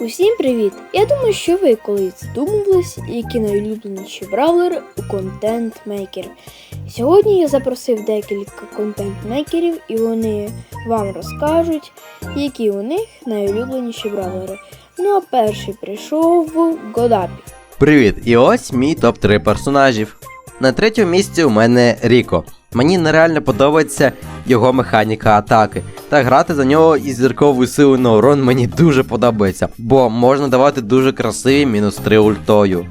Усім привіт! Я думаю, що ви колись задумувались, які найулюбленіші бравлери у контент-мейкер. Сьогодні я запросив декілька контент-мейкерів і вони вам розкажуть, які у них найулюбленіші бравлери. Ну а перший прийшов Годапі. Привіт! І ось мій топ-3 персонажів. На третьому місці у мене Ріко. Мені нереально подобається його механіка атаки. Та грати за нього із зірковою силою на урон мені дуже подобається, бо можна давати дуже красиві мінус 3 ультою.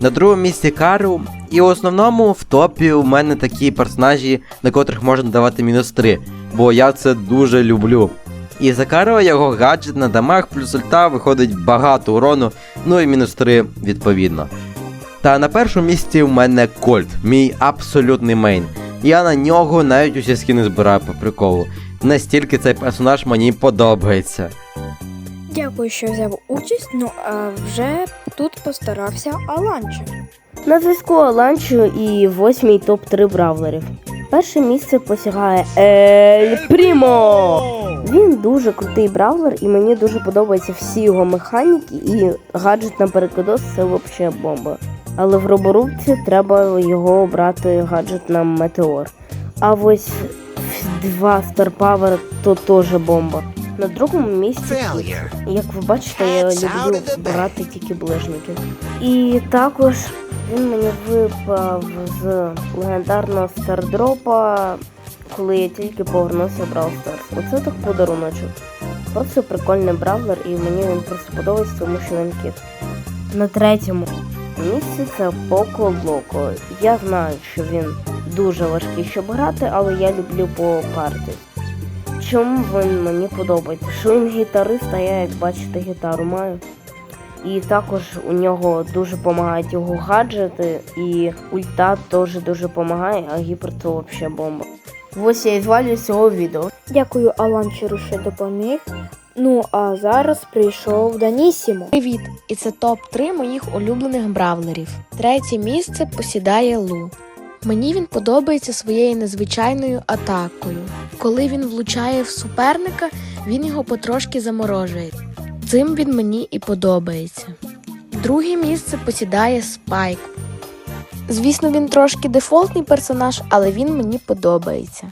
На другому місці Кару, і в основному в топі у мене такі персонажі, на котрих можна давати мінус 3, бо я це дуже люблю. І за Каро його гаджет на дамаг плюс ульта виходить багато урону, ну і мінус 3 відповідно. Та на першому місці у мене Кольт, мій абсолютний мейн. Я на нього навіть усі скини збираю по приколу. Настільки цей персонаж мені подобається. Дякую, що взяв участь. Ну а вже тут постарався Аланче. На зв'язку Аланчо і восьмій топ-3 бравлерів. Перше місце посягає Ель Прімо. Він дуже крутий бравлер, і мені дуже подобаються всі його механіки, і гаджет на перекидос це взагалі бомба. Але в роборубці треба його обрати гаджет на метеор. А ось два Star Power то теж бомба. На другому місці Як ви бачите, я люблю брати тільки ближників. І також він мені випав з легендарного стардропа, коли я тільки повернувся в Brawl Stars. Оце так подаруночок. Просто прикольний бравлер, і мені він просто подобається, тому що він кіт. На третьому місці це Поко Локо. Я знаю, що він дуже важкий, щоб грати, але я люблю по парті. Чому він мені подобається? Що він гітарист, а я, як бачите, гітару маю. І також у нього дуже допомагають його гаджети, і ульта теж дуже допомагає, а гіпер це взагалі бомба. Ось я і звалю з цього відео. Дякую Аланчеру, що допоміг. Ну а зараз прийшов Данісімо. Привіт! І це топ-3 моїх улюблених бравлерів. Третє місце посідає Лу. Мені він подобається своєю незвичайною атакою. Коли він влучає в суперника, він його потрошки заморожує. Цим він мені і подобається. Друге місце посідає Спайк. Звісно, він трошки дефолтний персонаж, але він мені подобається.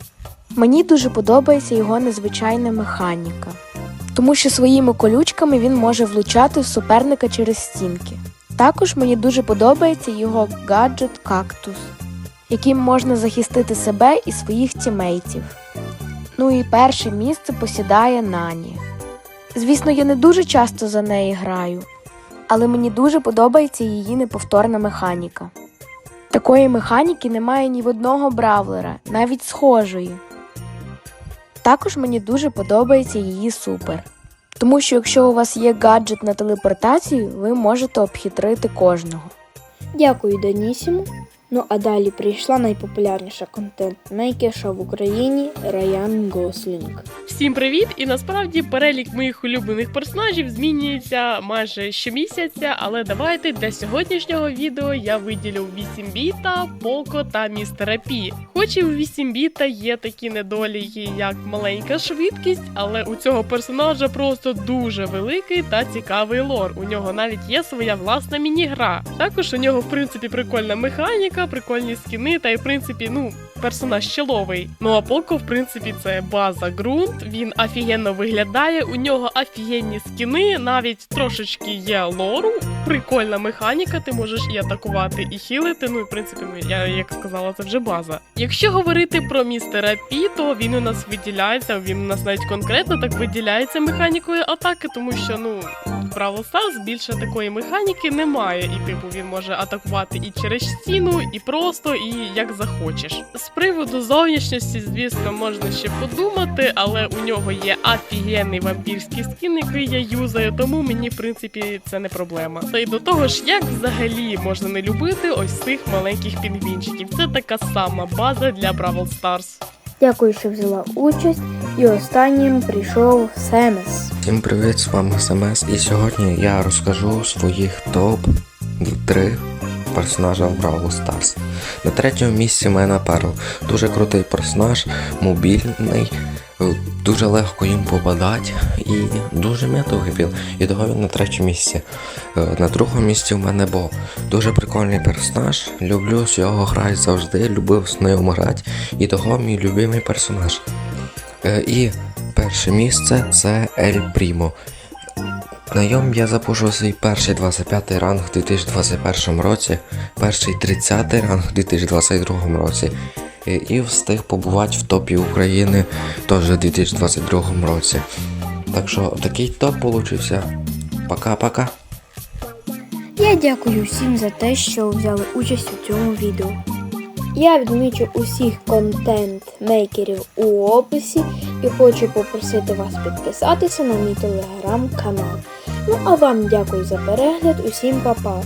Мені дуже подобається його незвичайна механіка тому що своїми колючками він може влучати в суперника через стінки. Також мені дуже подобається його гаджет кактус, яким можна захистити себе і своїх тімейтів. Ну і перше місце посідає Нані. Звісно, я не дуже часто за неї граю, але мені дуже подобається її неповторна механіка. Такої механіки немає ні в одного бравлера, навіть схожої. Також мені дуже подобається її супер. Тому що якщо у вас є гаджет на телепортацію, ви можете обхитрити кожного. Дякую Данісіму. Ну а далі прийшла найпопулярніша контент-мейкерша в Україні Раян Гослінг. Всім привіт! І насправді перелік моїх улюблених персонажів змінюється майже щомісяця, але давайте для сьогоднішнього відео я виділю 8 біта, Поко та містера Пі. Хоч і у 8 біта є такі недоліки, як маленька швидкість, але у цього персонажа просто дуже великий та цікавий лор. У нього навіть є своя власна міні-гра. Також у нього, в принципі, прикольна механіка, прикольні скіни, та й в принципі, ну. Персонаж чоловий. Ну а Поко, в принципі, це база ґрунт. Він офігенно виглядає. У нього офігенні скіни, навіть трошечки є лору. Прикольна механіка. Ти можеш і атакувати, і хілити. Ну і в принципі, я як сказала, це вже база. Якщо говорити про містера Пі, то він у нас виділяється. Він у нас навіть конкретно так виділяється механікою атаки, тому що ну Бравл Stars більше такої механіки немає. І типу він може атакувати і через стіну, і просто, і як захочеш. З приводу зовнішності, звісно, можна ще подумати, але у нього є офігенний вампірський скін, який я юзаю, тому мені, в принципі, це не проблема. Та й до того ж, як взагалі можна не любити ось цих маленьких пінгвінчиків. Це така сама база для Бравл Stars. Дякую, що взяла участь. І останнім прийшов Семес. Всім привіт, з вами СМС, і сьогодні я розкажу своїх топ 3 персонажа в Brawl Stars. На третьому місці мене Перл. Дуже крутий персонаж, мобільний, Дуже легко їм попадати і дуже м'ятовий він. І того він на третьому місці. Е, На другому місці в мене Бо. Дуже прикольний персонаж. Люблю з його грати завжди, любив з ним грати. І того мій любимий персонаж. Е, І перше місце це Ель Прімо. На ньому я запушу свій перший 25 ранг у 2021 році, перший 30 ранг у 2022 році. І, і встиг побувати в топі України теж у 2022 році. Так що такий топ получився. Пока-пока. Я дякую всім за те, що взяли участь у цьому відео. Я відмічу усіх контент-мейкерів у описі і хочу попросити вас підписатися на мій телеграм-канал. Ну а вам дякую за перегляд, усім па-па!